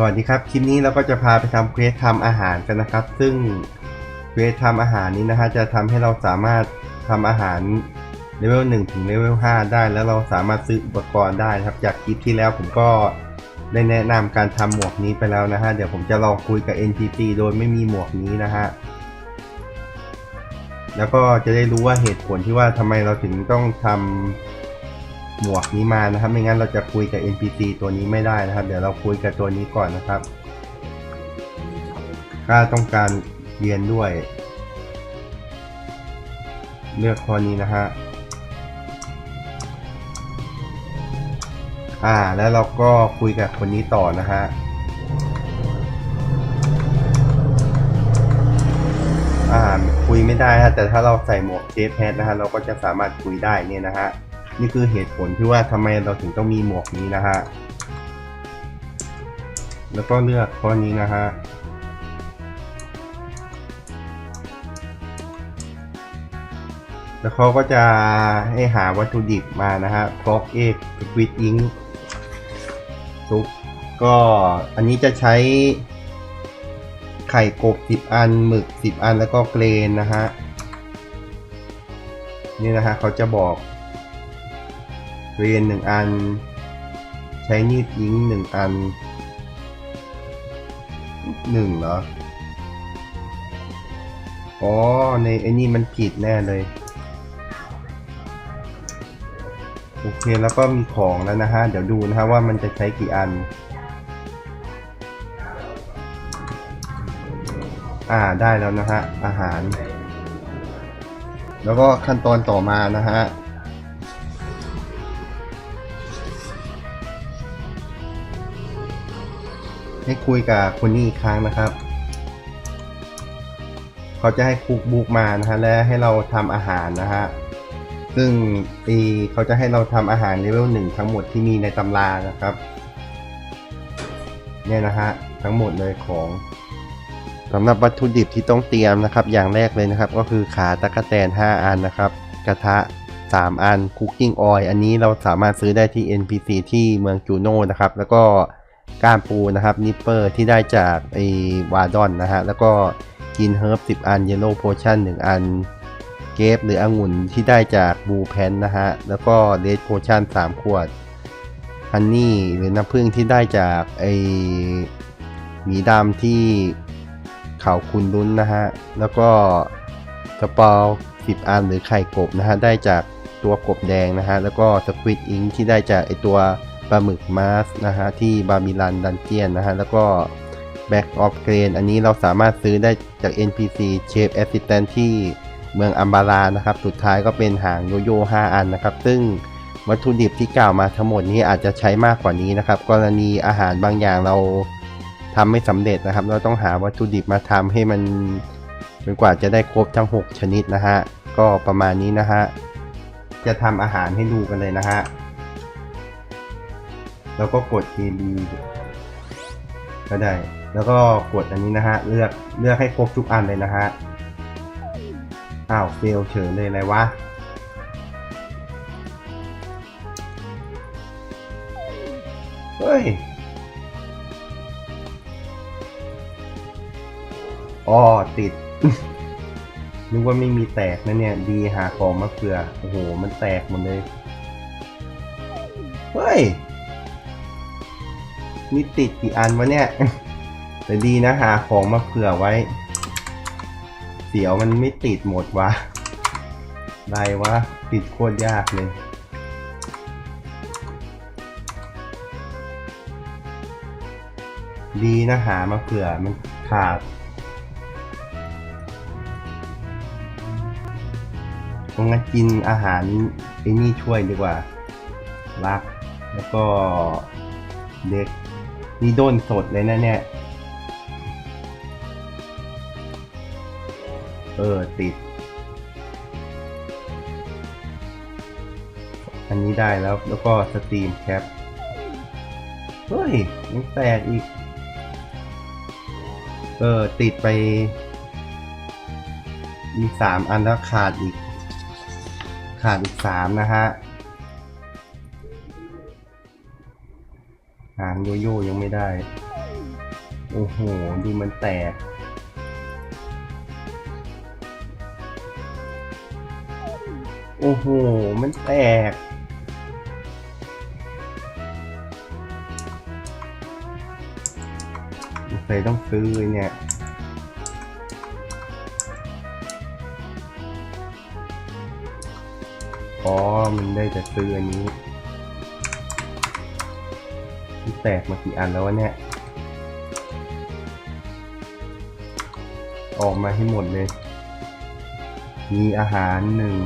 สวัสดีครับ คลิปนี้เราก็จะพาไปทำเควสทำอาหารกันนะครับ ซึ่งเควสทำอาหารนี้นะฮะจะทำให้เราสามารถทำอาหารเลเวล1ถึงเลเวล5ได้ แล้วเราสามารถซื้ออุปกรณ์ได้ครับ จากคลิปที่แล้วผมก็ได้แนะนำการทำหมวกนี้ไปแล้วนะฮะ เดี๋ยวผมจะลองคุยกับ NPC โดยไม่มีหมวกนี้นะฮะ แล้วก็จะได้รู้ว่าเหตุผลที่ว่าทำไมเราถึงต้องทำ หมวกนี้มานะครับ ไม่งั้นเราจะคุยกับ NPC ตัวนี้ไม่ได้นะครับ เดี๋ยวเราคุยกับตัวนี้ก่อนนะครับถ้าต้องการเรียนด้วย เลือกข้อนี้นะฮะอ่า แล้วเราก็คุยกับคนนี้ต่อนะฮะอ่าคุยไม่ได้ฮะแต่ถ้าเราใส่หมวกเชฟแฮทนะฮะเราก็จะสามารถคุยได้เนี่ยนะฮะ นี่คือเหตุผลที่ว่าทำไมเราถึงต้องมีหมวกนี้นะฮะ แล้วก็เลือกข้อนี้นะฮะแล้วเขาก็จะให้หาวัตถุดิบมานะฮะฟอกเอ็กสควิดอิงซุปก็อันนี้จะใช้ไข่กบ 10 อัน หมึก 10 อันแล้วก็เกรนนะฮะ นี่นะฮะเขาจะบอก เกรน1อัน ใช้นีดยิง1อัน1เหรอ อ๋อ ในไอ้นี่มันผิดแน่เลย โอเคแล้วก็มีของแล้วนะฮะ เดี๋ยวดูนะฮะว่ามันจะใช้กี่อัน อ่าได้แล้วนะฮะ อาหาร แล้วก็ขั้นตอนต่อมานะฮะ ให้คุยกับคนนี้อีกครั้งนะครับ เขาจะให้คุกบุกมานะฮะและให้เราทำอาหารนะฮะซึ่งอีเขาจะให้เราทำอาหารเลเวลหนึ่งทั้งหมดที่มีในตำรานะครับ เนี่ยนะฮะทั้งหมดเลยของสำหรับวัตถุดิบที่ต้องเตรียมนะครับ อย่างแรกเลยนะครับ ก็คือขาตะกะแตน 5 อันนะครับ กระทะ 3 อันคุกกิ้งออยอันนี้เราสามารถซื้อได้ที่ NPC ที่เมืองจูโน่นะครับ แล้วก็ ก้ามปูนะครับนิปเปอร์ที่ได้จากไอวาดอนนะฮะแล้วก็กินเฮิร์บ10 อันเยลโล่โพชั่น1 อันเกฟหรือองุ่นที่ได้จากบูแพนนะฮะแล้วก็เลดโพชั่น3 ขวดฮันนี่หรือน้ำผึ้งที่ได้จากไอหมีดำที่เขาคุณลุ้นนะฮะแล้วก็สปอล10 อันหรือไข่กบนะฮะได้จากตัวกบแดงนะฮะแล้วก็สควิดอิงที่ได้จากไอตัว ปลาหมึกมาสนะฮะที่บาบิลันดันเจียนนะฮะแล้วก็แบ็กออฟเกรนอันนี้เราสามารถซื้อได้จาก NPC Chef Assistant ที่เมืองอัมบารานะครับ สุดท้ายก็เป็นหางโยโย่5อันนะครับ ซึ่งวัตถุดิบที่กล่าวมาทั้งหมดนี้อาจจะใช้มากกว่านี้นะครับ กรณีอาหารบางอย่างเราทำไม่สำเร็จนะครับ เราต้องหาวัตถุดิบมาทำให้มันจนกว่าจะได้ครบทั้ง 6 ชนิดนะฮะ ก็ประมาณนี้นะฮะ จะทำอาหารให้ดูกันเลยนะฮะ แล้วก็กด AB ก็ได้ แล้วก็กดอันนี้นะฮะ เลือก เลือกให้ครบทุกอันเลยนะฮะ อ้าวเฟลเฉยเลยอะไรวะ เฮ้ย อ๋อ ติด นึกว่าไม่มีแตกนะเนี่ย ดีหาของมาเผื่อ โอ้โห มันแตกหมดเลย เฮ้ย นี่ติดกี่อันวะเนี่ย แต่ดีนะหาของมาเผื่อไว้ เสียวมันไม่ติดหมดวะได้วะติดโคตรยากเลยดีนะหามาเผื่อมันขาด ตรงนั้นกินอาหารไอ้นี่ช่วยดีกว่า รัก แล้วก็เด็ก นี่ด้นสดเลยนะเนี่ย เออ ติด อันนี้ได้แล้ว แล้วก็สตรีมแคป เฮ้ยยังแตกอีก เออ ติดไป มีสามอันแล้วขาดอีก ขาดอีกสามนะฮะ หางโยโย่ยังไม่ได้ โอ้โห ดูมันแตก โอ้โห มันแตกเคยต้องซื้อเนี่ยอ๋อ มันได้จะซื้ออันนี้ แตกมากี่อันแล้ววะเนี่ย ออกมาให้หมดเลย มีอาหารหนึ่ง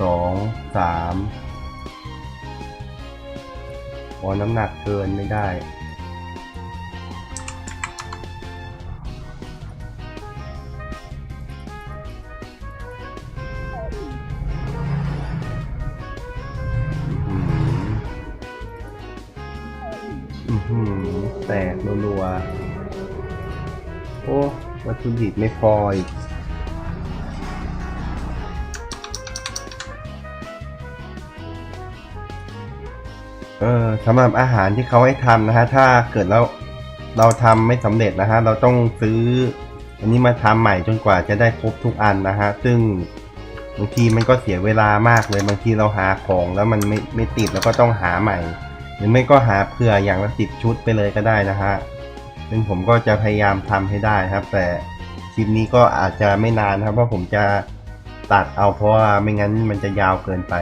สองสามอ๋อน้ำหนักเกินไม่ได้ โอ้วัตถุดิบไม่พออีกเออสำหรับอาหารที่เขาให้ทำนะฮะ ถ้าเกิดแล้วเราทำไม่สำเร็จนะฮะ เราต้องซื้อ อันนี้มาทำใหม่จนกว่าจะได้ครบทุกอันนะฮะ ซึ่งบางทีมันก็เสียเวลามากเลย บางทีเราหาของแล้วมันไม่ไม่ติดแล้วก็ต้องหาใหม่ หรือไม่ก็หาเผื่ออย่างละสิบชุดไปเลยก็ได้นะฮะ ซึ่งผมก็จะพยายามทำให้ได้ครับ แต่คลิปนี้ก็อาจจะไม่นานครับ เพราะผมจะตัดเอาเพราะว่าไม่งั้นมันจะยาวเกินไป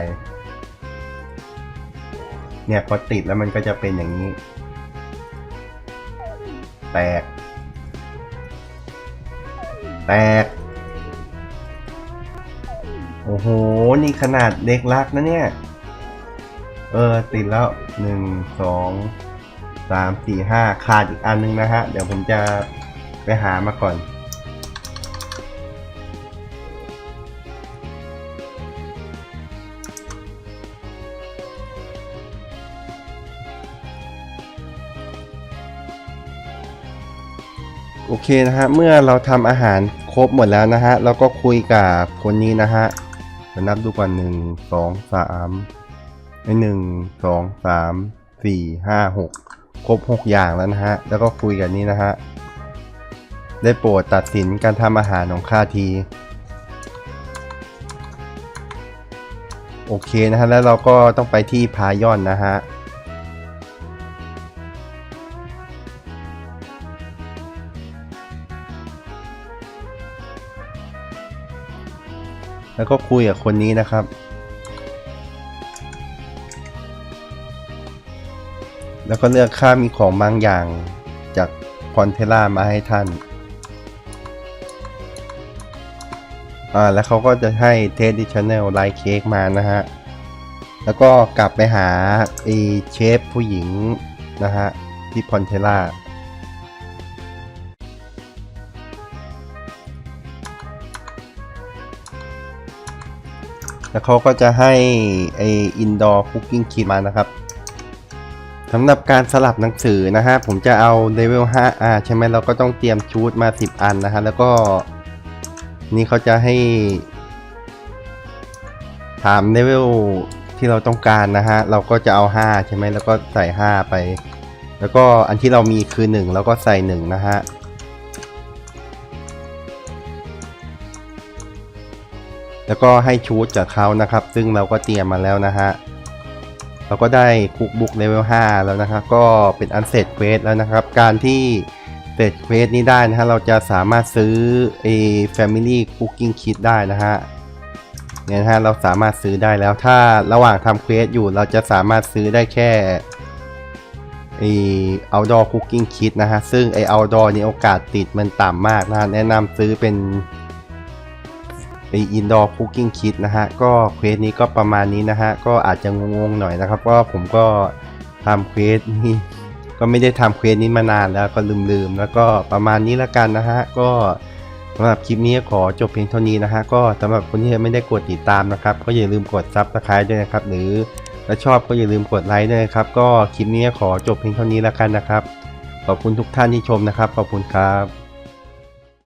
เนี่ยพอติดแล้วมันก็จะเป็นอย่างนี้ แตก แตก โอ้โห นี่ขนาดเด็กรักนะเนี่ย เออ ติดแล้วหนึ่งสอง สามสี่ห้าขาดอีกอันนึงนะฮะ เดี๋ยวผมจะไปหามาก่อน โอเคนะฮะ เมื่อเราทำอาหารครบหมดแล้วนะฮะ เราก็คุยกับคนนี้นะฮะมานับดูก่อนหนึ่งสองสามหนึ่งสองสามสี่ห้าหก ครบหกอย่างแล้วนะฮะ แล้วก็คุยกับนี้นะฮะ ได้โปรดตัดสินการทำอาหารของข้าที โอเคนะฮะ แล้วเราก็ต้องไปที่พายอนนะฮะแล้วก็คุยกับคนนี้นะครับ แล้วก็เลือกค่ามีของบางอย่างจากพอนเทล่ามาให้ท่าน อ่า แล้วเขาก็จะให้เทสดิชแนลไลท์เค้กมานะฮะ แล้วก็กลับไปหาไอเชฟผู้หญิงนะฮะ ที่พอนเทล่าแล้วเขาก็จะให้ไออินดอร์คุกกิ้งคีมานะครับ สำหรับการสลับหนังสือนะฮะผมจะเอาเลเวล5อ่าใช่ไหมเราก็ต้องเตรียมชุดมา 10 อันนะฮะแล้วก็นี่เขาจะให้ ถามเลเวลที่เราต้องการนะฮะเราก็จะเอา 5 ใช่ไหมแล้วก็ใส่ 5 ไป แล้วก็อันที่เรามีคือ 1 แล้วก็ใส่ 1 นะฮะแล้วก็ให้ชูดจากเขานะครับ ซึ่งเราก็เตรียมมาแล้วนะฮะ เราก็ได้คุกบุกเลเวล5แล้วนะครับ ก็เป็นอันเสร็จเควสแล้วนะครับ การที่เสร็จเควสนี้ได้นะฮะ เราจะสามารถซื้อไอ้ Family Cooking Kit ได้นะฮะเนี่ยนะฮะ เราสามารถซื้อได้แล้ว ถ้าระหว่างทำเควสอยู่ เราจะสามารถซื้อได้แค่ไอ้ outdoor cooking kit นะฮะ ซึ่งไอ้ outdoor นี่โอกาสติดมันต่ำมากนะฮะ แนะนำซื้อเป็น ไออินดอร์คุกกิ้งคิดนะฮะ ก็เควสนี้ก็ประมาณนี้นะฮะ ก็อาจจะงงๆหน่อยนะครับเพราะผมก็ทำเควสนี้ก็ไม่ได้ทำเควสนี้มานานแล้วก็ลืมๆ แล้วก็ประมาณนี้ละกันนะฮะ ก็สำหรับคลิปนี้ขอจบเพียงเท่านี้นะฮะ ก็สำหรับคนที่ยังไม่ได้กดติดตามนะครับ ก็อย่าลืมกดซับสไครต์ด้วยนะครับ หรือถ้าชอบก็อย่าลืมกดไลค์ด้วยครับ ก็คลิปนี้ขอจบเพียงเท่านี้ละกันนะครับ ขอบคุณทุกท่านที่ชมนะครับ ขอบคุณครับ